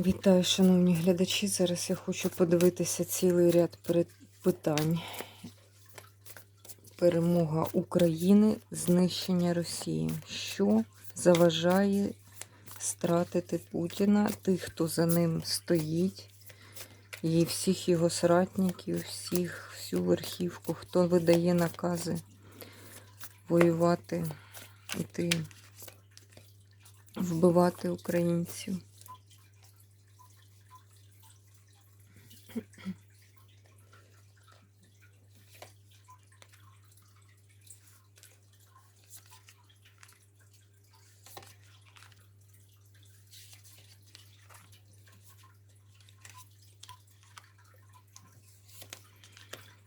Вітаю, шановні глядачі. Зараз я хочу подивитися цілий ряд питань. Перемога України, знищення Росії. Що заважає стратити Путіна, тих, хто за ним стоїть, і всіх його соратників, всіх, всю верхівку, хто видає накази воювати, іти, вбивати українців.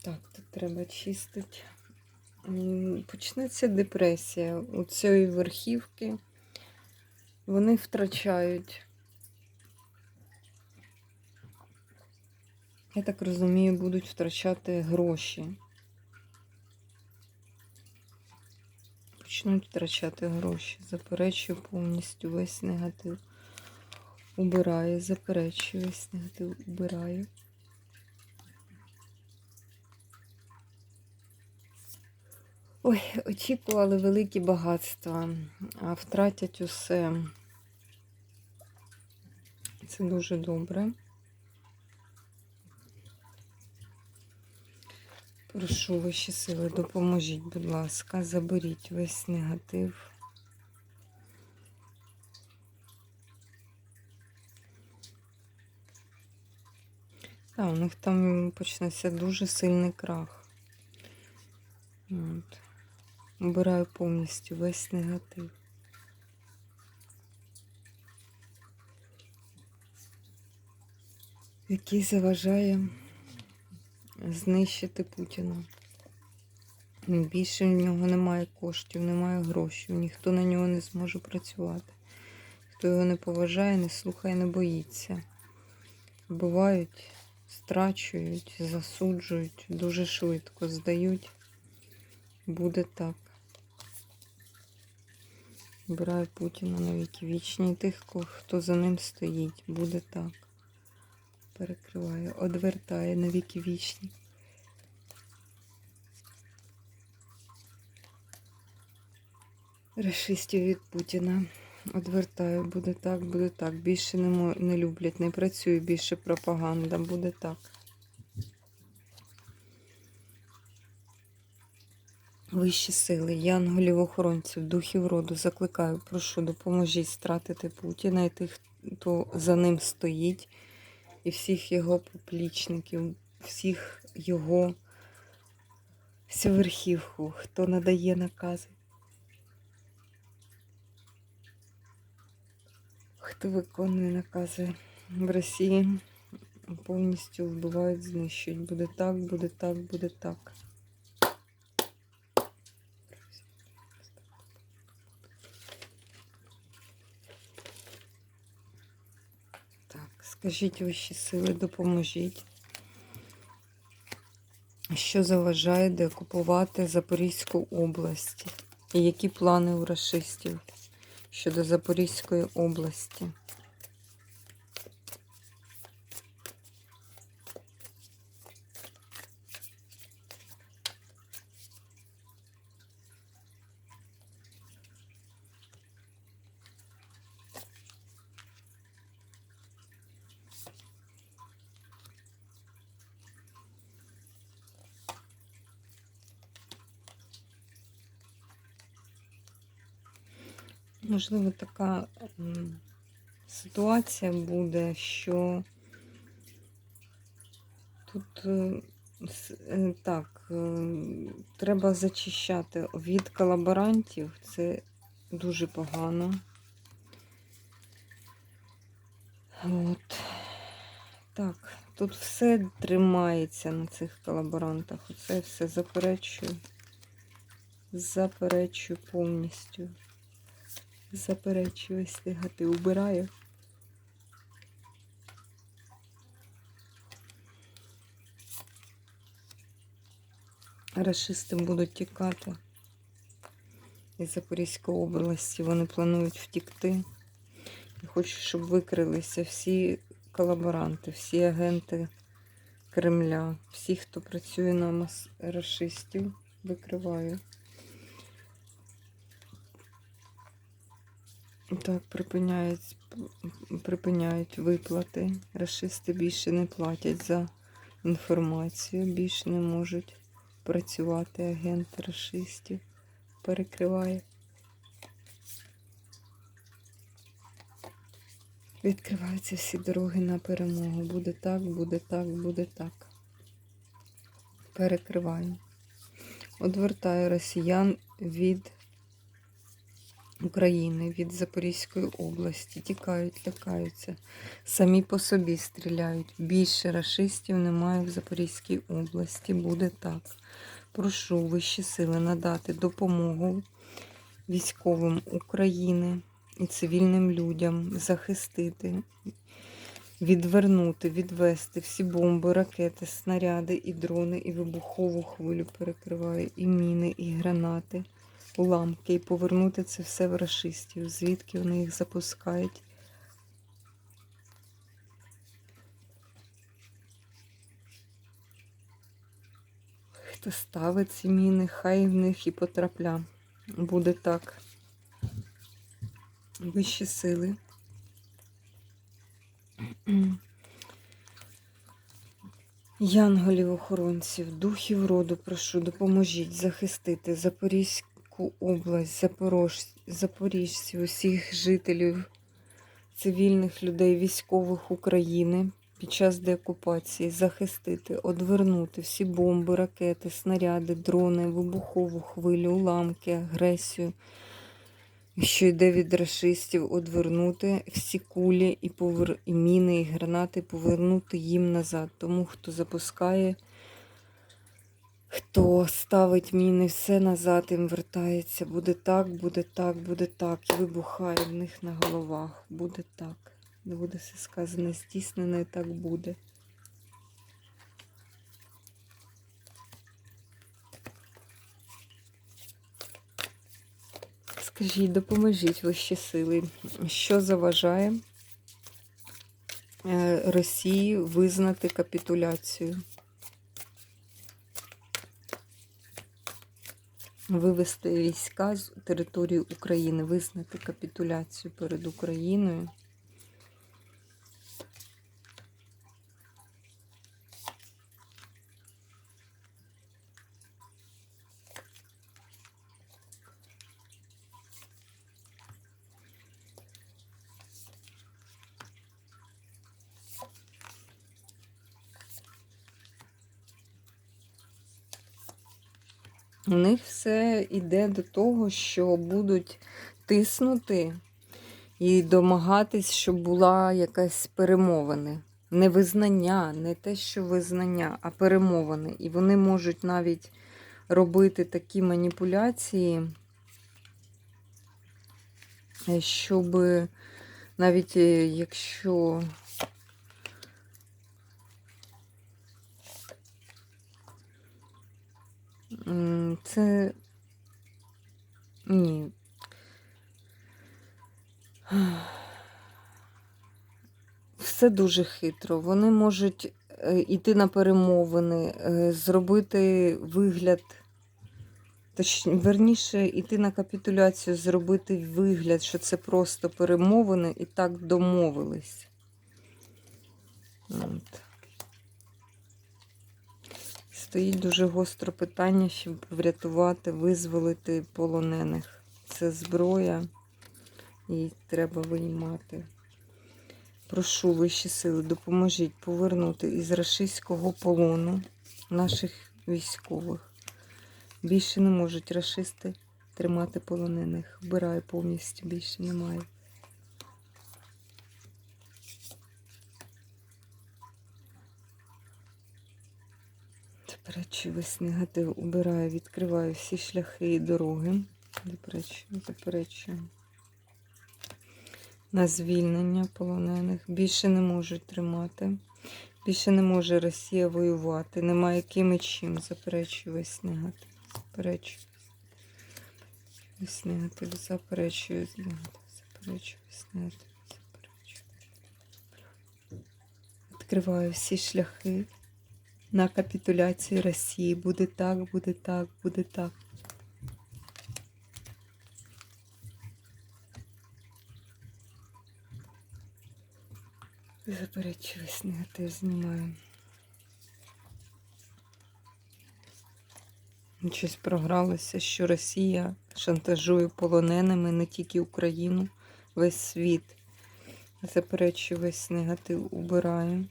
Так, тут треба чистити. Почнеться депресія. У цієї верхівки вони втрачають. Я так розумію, будуть втрачати гроші. Почнуть втрачати гроші. Заперечую повністю весь негатив. Убираю, заперечую весь негатив, убираю. Ой, очікували великі багатства, а втратять усе. Це дуже добре. Прошу вищі сили, допоможіть, будь ласка, заберіть весь негатив. Так, у них там почнеться дуже сильний крах. От. Обираю повністю весь негатив. Який заважає знищити Путіна. Більше в нього немає коштів, немає грошей, ніхто на нього не зможе працювати. Хто його не поважає, не слухає, не боїться. Вбивають, страчують, засуджують, дуже швидко здають. Буде так. Обираю Путіна на вічні. Тих, хто за ним стоїть. Буде так. Перекриваю. Одвертає на віки вічні. Рашистів від Путіна. Одвертаю, буде так, буде так. Більше не, люблять, не працює більше пропаганда. Буде так. Вищі сили, янголів охоронців, духів роду закликаю, прошу, допоможіть стратити Путіна і тих, хто за ним стоїть, і всіх його поплічників, всіх його всю верхівку, хто надає накази, хто виконує накази в Росії, повністю вбивають, знищують. Буде так, буде так, буде так. Так, скажіть вищі сили, допоможіть. Що заважає деокупувати Запорізьку область? І які плани у расистів щодо Запорізької області? Можливо, така ситуація буде, що тут е, е, так, е, треба зачищати від колаборантів. Це дуже погано. От. Так, тут все тримається на цих колаборантах. Оце все заперечую. Заперечую повністю. Заперечую весь негатив. Убираю. Рашисти будуть тікати із Запорізької області. Вони планують втікти. Хочу, щоб викрилися всі колаборанти, всі агенти Кремля, всі, хто працює на расистів, викриваю. Так, припиняють, припиняють виплати. Расисти більше не платять за інформацію, більше не можуть працювати агенти расистів. Перекриває. Відкриваються всі дороги на перемогу. Буде так, буде так, буде так. Перекриваю. Одвертаю росіян від України, від Запорізької області. Тікають, лякаються. Самі по собі стріляють. Більше рашистів немає в Запорізькій області. Буде так. Прошу вищі сили надати допомогу військовим України і цивільним людям захистити, відвернути, відвести всі бомби, ракети, снаряди і дрони, і вибухову хвилю перекриваю, і міни, і гранати, уламки, і повернути це все в рашистів, звідки вони їх запускають. Хто ставить ці міни, хай в них і потрапля. Буде так. Вищі сили. Янголів-охоронців, духів роду, прошу, допоможіть захистити Запорізьку область, Запорож... запоріжців, усіх жителів, цивільних людей, військових України під час деокупації, захистити, одвернути всі бомби, ракети, снаряди, дрони, вибухову хвилю, уламки, агресію що йде від рашистів, одвернути всі кулі і повер... і міни, і гранати, повернути їм назад. Тому хто запускає, хто ставить міни, все назад їм вертається. Буде так, буде так, буде так. І вибухає в них на головах. Буде так. Буде все сказане, здійснене, і так буде. Скажіть, допоможіть вищі сили, що заважає е, Росії визнати капітуляцію? Вивести війська з території України, визнати капітуляцію перед Україною. У них все йде до того, що будуть тиснути і домагатись, щоб була якась перемовини. Не визнання, не те, що визнання, а перемовини. І вони можуть навіть робити такі маніпуляції, щоб навіть е, якщо Це ні. Все дуже хитро. Вони можуть йти на перемовини, е, зробити вигляд, точніше, верніше, йти на капітуляцію, зробити вигляд, що це просто перемовини і так домовились. От. Стоїть дуже гостро питання, щоб врятувати, визволити полонених. Це зброя, її треба виймати. Прошу вищі сили, допоможіть повернути із рашистського полону наших військових. Більше не можуть рашисти тримати полонених. Вбираю повністю, більше немає. до речі, весь негатив убираю, відкриваю всі шляхи і дороги. Заперечую. На звільнення полонених. Більше не можуть тримати. Більше не може Росія воювати. Немає яким і чим. Заперечую весь негатив. Заперечую. Весь негатив. Заперечую весь негатив. Заперечую весь негатив. Відкриваю всі шляхи на капітуляцію Росії. Буде так, буде так, буде так. Заперечуюсь, негатив знімаю. Щось програлося, що Росія шантажує полоненими не тільки Україну, весь світ. Заперечую весь негатив, убираю.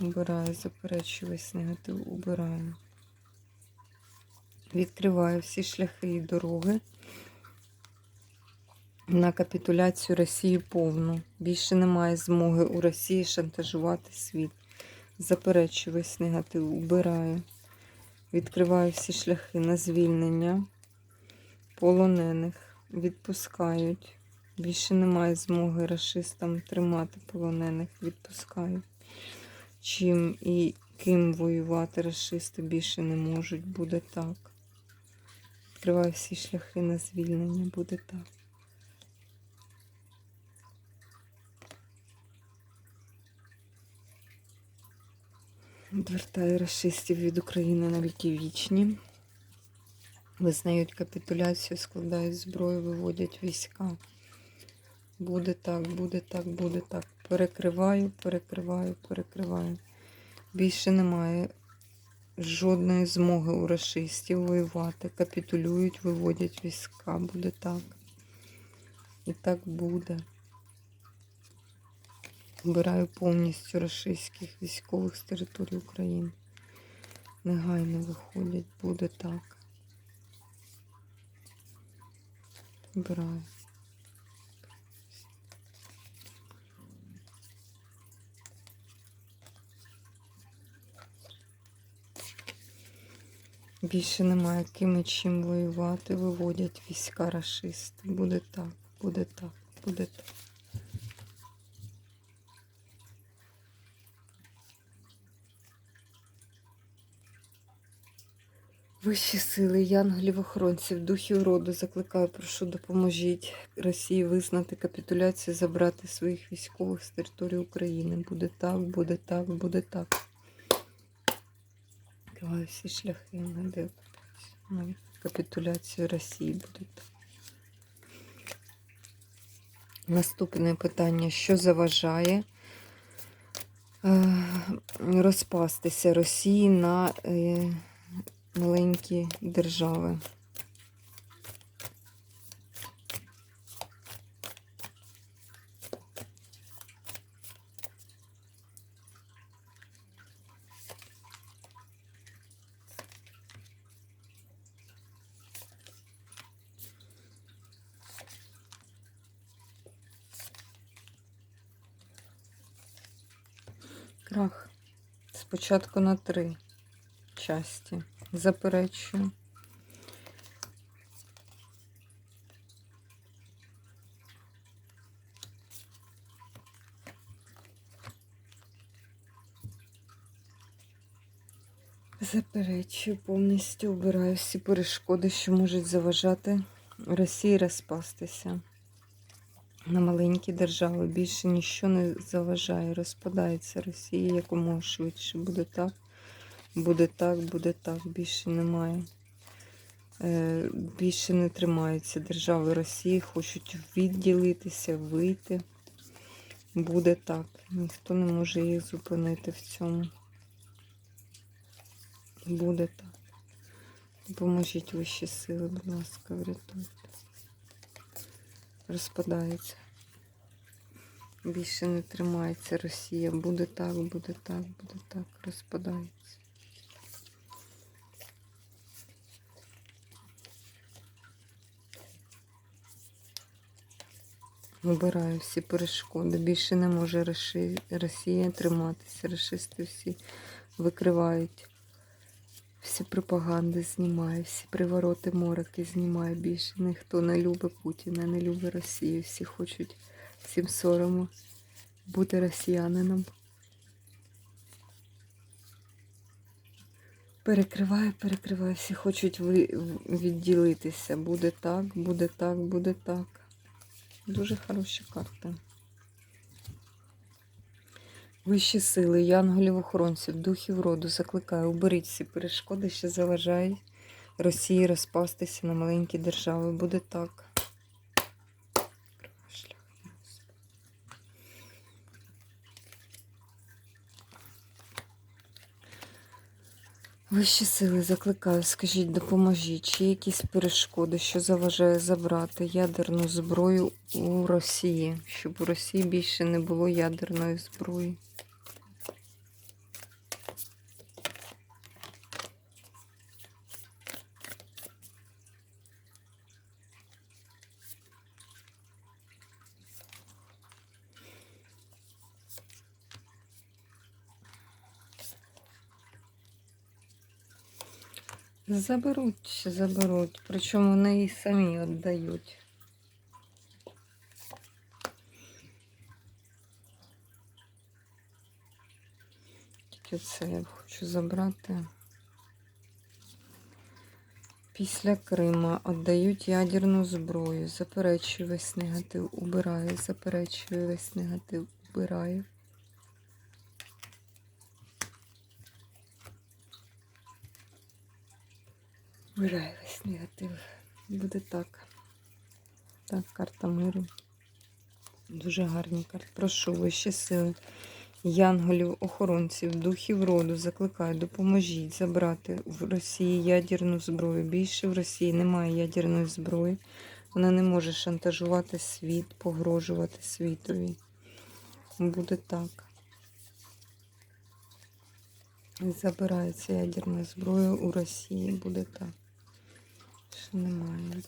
Убираю, заперечую весь негатив, убираю. Відкриваю всі шляхи і дороги на капітуляцію Росії повну. Більше немає змоги у Росії шантажувати світ. Заперечую весь негатив, убираю. Відкриваю всі шляхи на звільнення полонених. Відпускають. Більше немає змоги расистам тримати полонених. Відпускають. Чим і ким воювати расисти більше не можуть. Буде так. Відкриваю всі шляхи на звільнення. Буде так. Відвертаю расистів від України на віки вічні. Визнають капітуляцію, складають зброю, виводять війська. Буде так, буде так, буде так. Перекриваю, перекриваю, перекриваю. Більше немає жодної змоги у расистів воювати. Капітулюють, виводять війська. Буде так. І так буде. Вбираю повністю рашистських військових з території України. Негайно виходять, буде так. Вбираю. Більше немає ким і чим воювати, виводять війська рашисти. Буде так, буде так, буде так. Вищі сили, янголів, охоронців, духів роду закликаю, прошу, допоможіть Росії визнати капітуляцію, забрати своїх військових з території України. Буде так, буде так, буде так. Відкриваю всі шляхи на де- на капітуляцію Росії. будуть. Наступне питання: що заважає е, розпастися Росії на е, маленькі держави? Крах. Спочатку на три часті. Заперечую. Заперечую, повністю обираю всі перешкоди, що можуть заважати Росії розпастися на маленькі держави. Більше нічого не заважає. Розпадається Росія якомога швидше. Буде так, буде так, буде так. Більше немає. Е, Більше не тримаються держави Росії, хочуть відділитися, вийти. Буде так. Ніхто не може їх зупинити в цьому. Буде так. Допоможіть вищі сили, будь ласка, врятуйте. Розпадається. Більше не тримається Росія. Буде так, буде так, буде так. Розпадається. Вибираю всі перешкоди. Більше не може Росія триматися. Рашисти всі викривають. Всі пропаганди знімає, всі привороти мороки знімає. Більше ніхто не любить Путіна, не любить Росію. Всі хочуть всім сорому бути росіянином. Перекриваю, перекриваю. Всі хочуть відділитися. Буде так, буде так, буде так. Дуже хороша карта. Вищі сили, янголів охоронців, духів роду закликаю, уберіть всі перешкоди, що заважають Росії розпастися на маленькі держави. Буде так. Вищі сили закликаю, скажіть, допоможіть, чи є якісь перешкоди, що заважає забрати ядерну зброю у Росії, щоб у Росії більше не було ядерної зброї. Заберуть, заберуть. Причому вони і самі віддають. Тільки це я хочу забрати. Після Крима віддають ядерну зброю. Заперечую весь негатив, убираю. Заперечую весь негатив, убираю. Вбираю весь негатив. Буде так. Так, карта миру. Дуже гарні карти. Прошу вищі сили. Янголів, охоронців, духів роду закликаю, допоможіть забрати в Росії ядерну зброю. Більше в Росії немає ядерної зброї. Вона не може шантажувати світ, погрожувати світові. Буде так. Забирається ядерна зброя у Росії. Буде так. Що немає.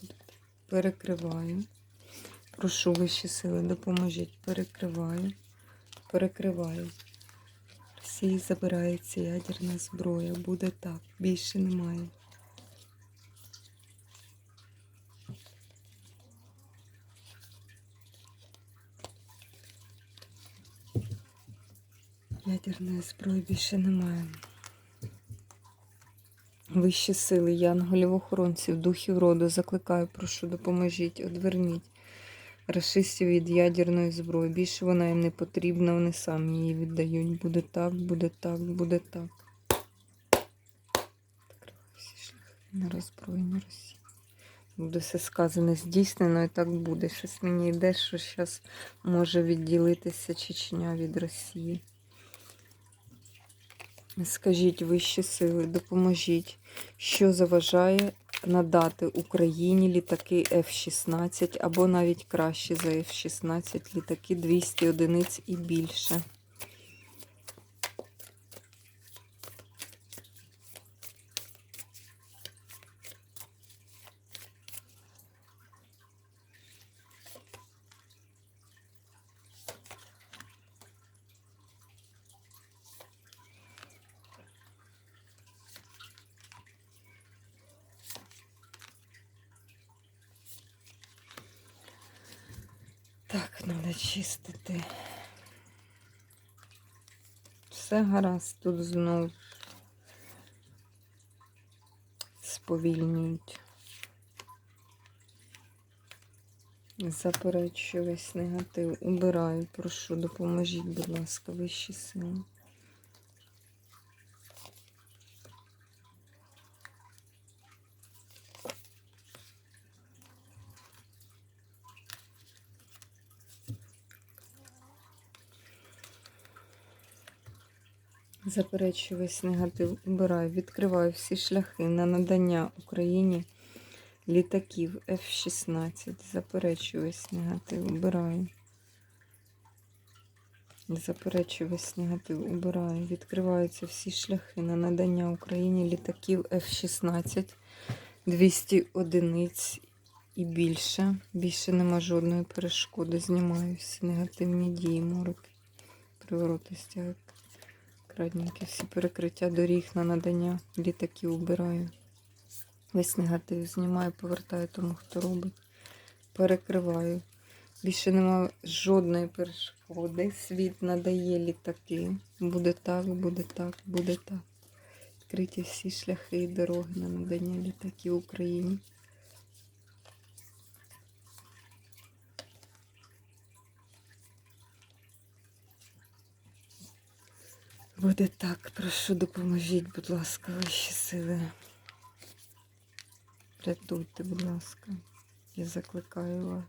Перекриваю. Прошу вищі сили, допоможіть. Перекриваю. Перекриваю. Росії забирається ядерна зброя. Буде так. Більше немає. Ядерної зброї більше немає. Вищі сили, янголів, охоронців, духів роду закликаю, прошу, допоможіть, одверніть расистів від ядерної зброї. Більше вона їм не потрібна, вони самі її віддають. Буде так, буде так, буде так. Всі шляхи на роззброєння Росії. Буде все сказане, здійснено і так буде. Щось мені йде, що зараз може відділитися Чечня від Росії. Скажіть вищі сили, допоможіть, що заважає надати Україні літаки F-16 або навіть краще за F-16 літаки 200 одиниць і більше. Так, треба чистити. Все гаразд, тут знов сповільнюють. Заперечую весь негатив. Убираю, прошу, допоможіть, будь ласка, вищі сили. Заперечую весь негатив, убираю, відкриваю всі шляхи на надання Україні літаків F-16. Заперечую весь негатив, убираю. Заперечую весь негатив, убираю. Відкриваються всі шляхи на надання Україні літаків F-16, 200 одиниць і більше. Більше нема жодної перешкоди. Знімаю всі негативні дії, мороки, привороти стяг. Крадненькі всі перекриття доріг на надання літаків убираю. Весь негатив знімаю, повертаю тому, хто робить. Перекриваю. Більше немає жодної перешкоди. Світ надає літаки. Буде так, буде так, буде так. Відкриті всі шляхи і дороги на надання літаків Україні. Буде так, прошу, допоможіть, будь ласка, вищі сили. Рятуйте, будь ласка. Я закликаю вас.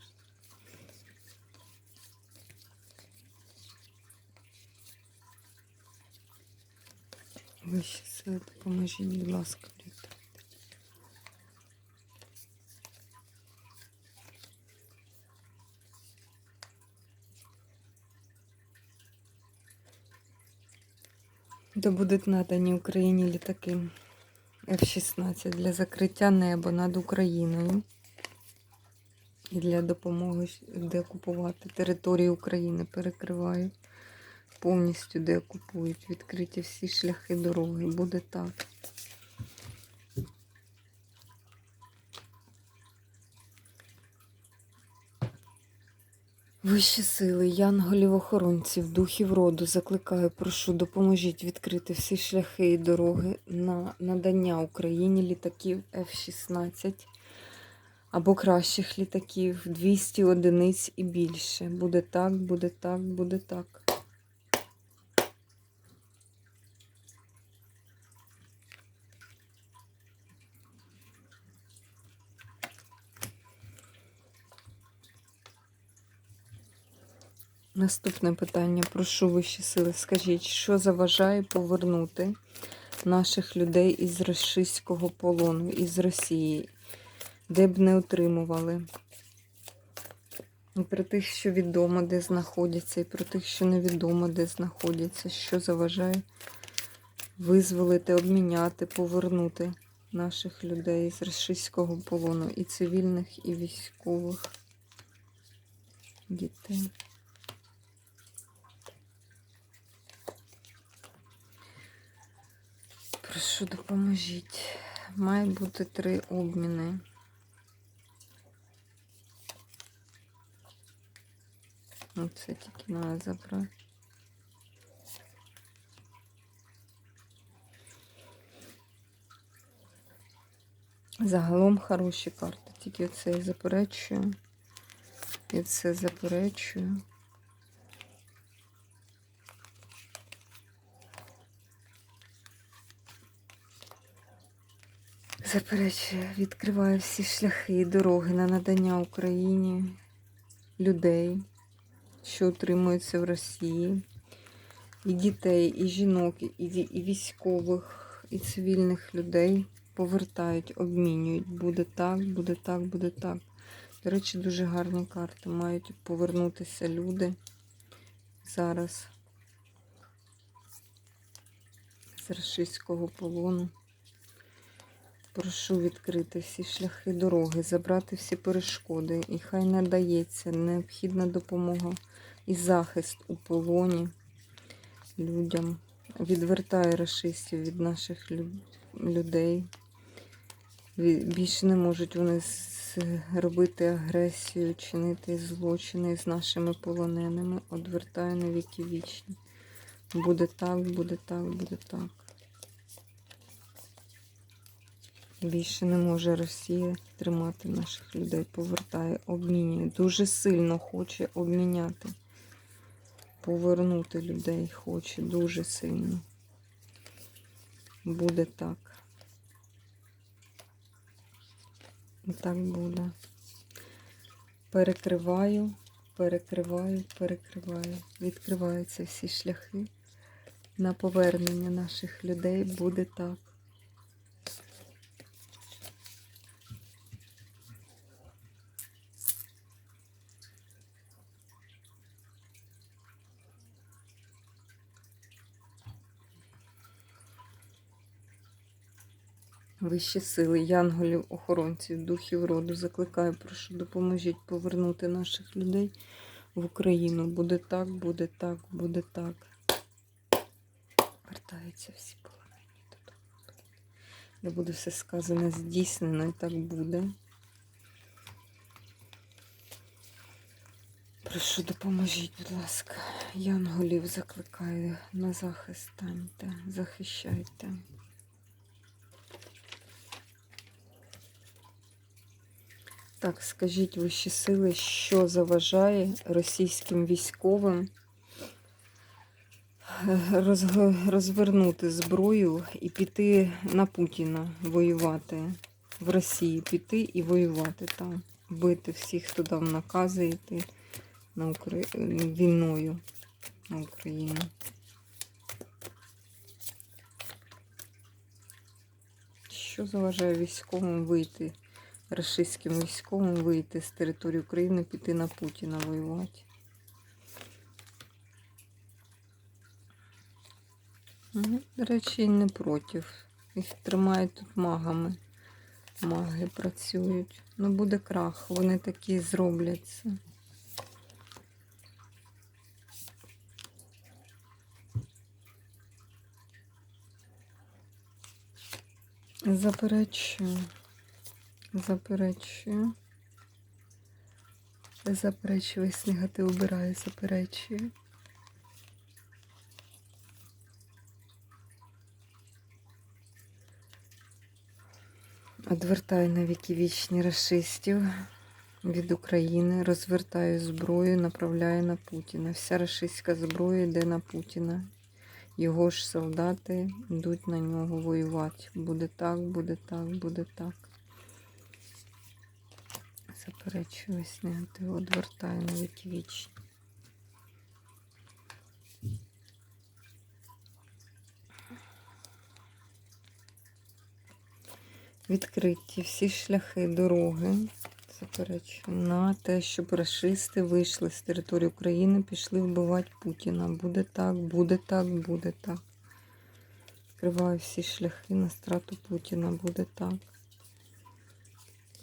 Вищі сили, допоможіть, будь ласка, Да будуть надані Україні літаки F-16 для закриття неба над Україною і для допомоги деокупувати територію України. Перекриваю повністю деокупують. Відкриті всі шляхи дороги. Буде так. Вищі сили, янголів охоронців, духів роду закликаю, прошу, допоможіть відкрити всі шляхи і дороги на надання Україні літаків F-16 або кращих літаків 200 одиниць і більше. Буде так, буде так, буде так. Наступне питання. Прошу вищі сили. Скажіть, що заважає повернути наших людей із російського полону, із Росії, де б не отримували? І про тих, що відомо, де знаходяться, і про тих, що невідомо, де знаходяться, що заважає визволити, обміняти, повернути наших людей з російського полону, і цивільних, і військових дітей. Прошу, допоможіть. Має бути три обміни. Оце тільки треба забрати. Загалом хороші карти. Тільки оце я заперечую. І це заперечую. Заперечує, відкриває всі шляхи і дороги на надання Україні людей, що утримуються в Росії, і дітей, і жінок, і, військових, і цивільних людей повертають, обмінюють. Буде так, буде так, буде так. До речі, дуже гарні карти. Мають повернутися люди зараз з російського полону. Прошу відкрити всі шляхи дороги, забрати всі перешкоди. І хай надається необхідна допомога і захист у полоні людям. Відвертає расистів від наших людей. Більше не можуть вони робити агресію, чинити злочини з нашими полоненими. Одвертає на віки вічні. Буде так, буде так, буде так. Більше не може Росія тримати наших людей, повертає, обмінює. Дуже сильно хоче обміняти. Повернути людей хоче дуже сильно. Буде так. Так буде. Перекриваю, перекриваю, перекриваю. Відкриваються всі шляхи. На повернення наших людей буде так. Вищі сили, янголів, охоронців, духів роду закликаю, прошу, допоможіть повернути наших людей в Україну. Буде так, буде так, буде так. Вертаються всі полонені додому. Де буде все сказане, здійснено, і так буде. Прошу, допоможіть, будь ласка. Янголів закликаю на захист станьте, захищайте. Так, скажіть вищі сили, що заважає російським військовим розг- розвернути зброю і піти на Путіна воювати в Росії, піти і воювати там, бити всіх, хто дав накази йти на Укра... війною на Україну. Що заважає військовим вийти, рашистським військовим вийти з території України, піти на Путіна воювати? Ну, До речі, не проти. Їх тримають тут магами. Маги працюють. Ну, буде крах, вони такі зробляться. Заперечую. Заперечую. Заперечую, весь негатив убираю, заперечую. Одвертаю на віки вічні расистів від України, розвертаю зброю, направляю на Путіна. Вся рашистська зброя йде на Путіна. Його ж солдати йдуть на нього воювати. Буде так, буде так, буде так. Заперечую негатив, одвертаю на віки вічні. Відкриті всі шляхи дороги. Заперечую на те, щоб расисти вийшли з території України, пішли вбивати Путіна. Буде так, буде так, буде так. Відкриваю всі шляхи на страту Путіна. Буде так.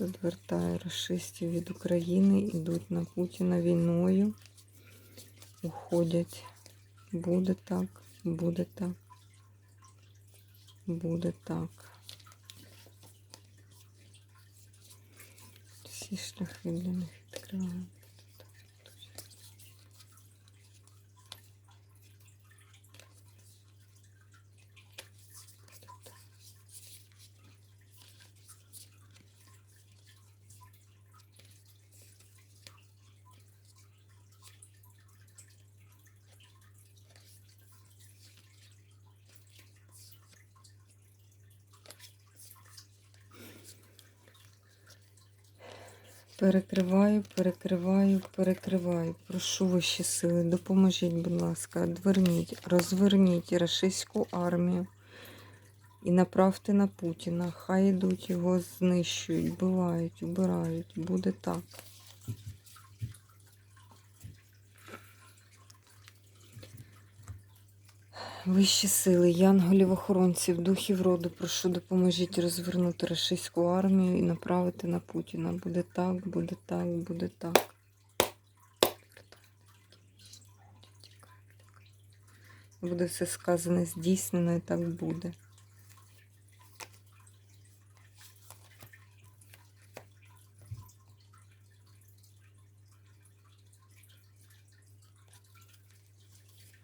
Відвертаю расистів від України, йдуть на Путіна війною. Уходять. Буде так, буде так. Буде так. Всі шляхи для них відкриваю. Перекриваю, перекриваю, перекриваю. Прошу вищі сили, допоможіть, будь ласка, дверніть, розверніть рашистську армію і направте на Путіна. Хай йдуть його знищують, вбивають, убирають. Буде так. Вищі сили, янголів, охоронців, духів роду, прошу допоможіть розвернути рашистську армію і направити на Путіна. Буде так, буде так, буде так. Буде все сказане, здійснено і так буде.